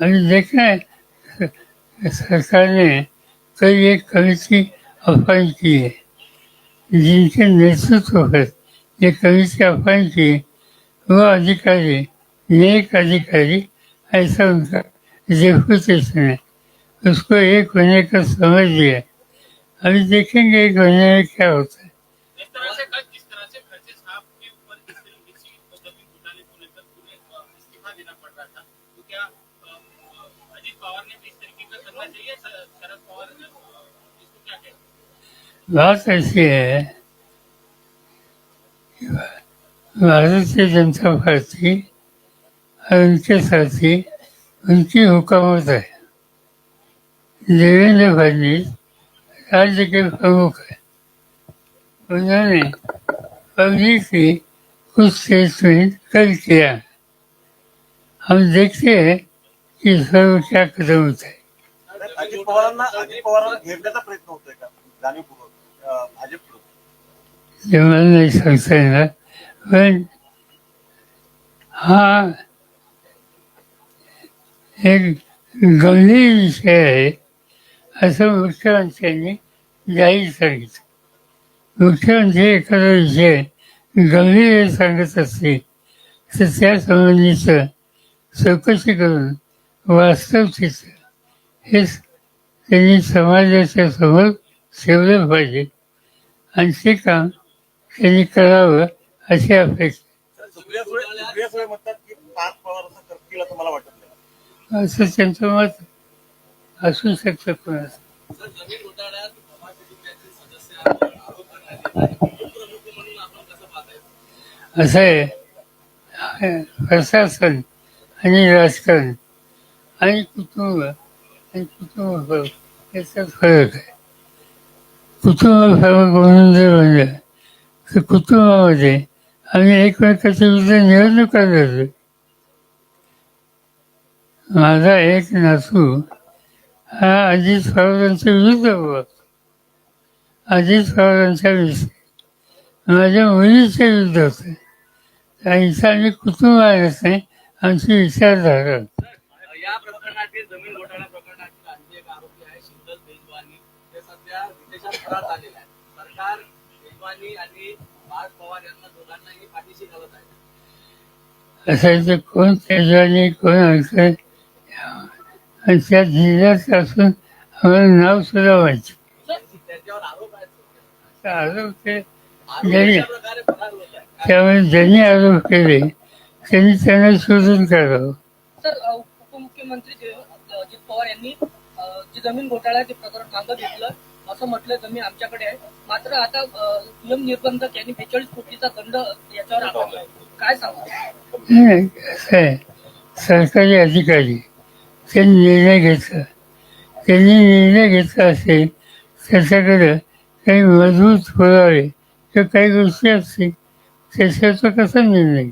अभी देखना है सरकार ने एक कमिटी अपॉइंट की है जिनके नेतृत्व पर ये कमिटी अपॉइंट की वो अधिकारी नेक अधिकारी ऐसा उनका रेपुटेशन है उसको एक होने का समझ लिया अभी देखेंगे एक होने में क्या होता? है बात ऐसी है। भारतीय जनता पार्टी और उनके साथी उनकी हुकूमत है। देवेंद्र फडणवीस राज्य के प्रमुख है। उन्होंने पब्लिक से कुछ स्टेटमेंट कर किया। हम देखते हैं कि इस पर वो क्या कदम उठाए नाही, अजित पवारांना अजित पवारांना घेरण्याचा प्रयत्न होतोय का? जाणीवपूर्वक ते मला नाही सांगता येणार पण हा एक गंभीर विषय आहे असं मुख्यमंत्र्यांनी जाहीर सांगितलं. मुख्यमंत्री एखादा विषय गंभीर सांगत असतील तर त्या संबंधीचं चौकशी करून वास्तव चित्र हे त्यांनी समाजाच्या समोर ठेवलं पाहिजे. आणि ते काम त्यांनी करावं अशी अपेक्षा. असं त्यांचं मत असू शकतं कोणाचं असं. आहे. प्रशासन आणि राजकारण. आणि कुटुंब आणि कुटुंब याच्यात फरक आहे. कुटुंब फरक म्हणून जर म्हणलं तर कुटुंबामध्ये म्हणजे, आम्ही एकमेकाच्या विरुद्ध निवडणुका करतो माझा एक नातू हा अजित पवारांच्या विरुद्ध उभा अजित पवारांच्या विषयी माझ्या मुलीच्या विरुद्ध होते. त्यांचं आम्ही कुटुंब आहे आमची विचारधारा होती. जमीन घोटाळा प्रकरणातील आणखी एक आरोपी आहे शिंदल बेजवानी. ते सध्या विदेशात फरार झालेला आहे सरकार बेजवानी आणि पार्थ पवार यांना दोघांनाही पाठीशी घालत आहे. असायचं कोण तेजवानी कोण आणि त्या जिल्ह्यात असून आम्हाला नाव सुद्धा त्याच्यावर आरोप ते ज्यांनी त्यामुळे ज्यांनी आरोप केले त्यांनी त्यांना शोधून काढावं. उपमुख्यमंत्री अजित पवार यांनी जी जमीन घोटाळ्याचे प्रकरण मागं घेतलं असं म्हटलं जमीन आमच्याकडे आहे. मात्र आता नियम निर्बंधक यांनी बेचाळीस कोटीचा दंड याच्यावर काय सांगा? असं आहे सरकारी अधिकारी त्यांनी निर्णय घेतला. त्यांनी निर्णय घेतला असेल त्याच्याकडं काही मजबूत पुरावे किंवा काही गोष्टी असतील त्याच्याचा कसा निर्णय?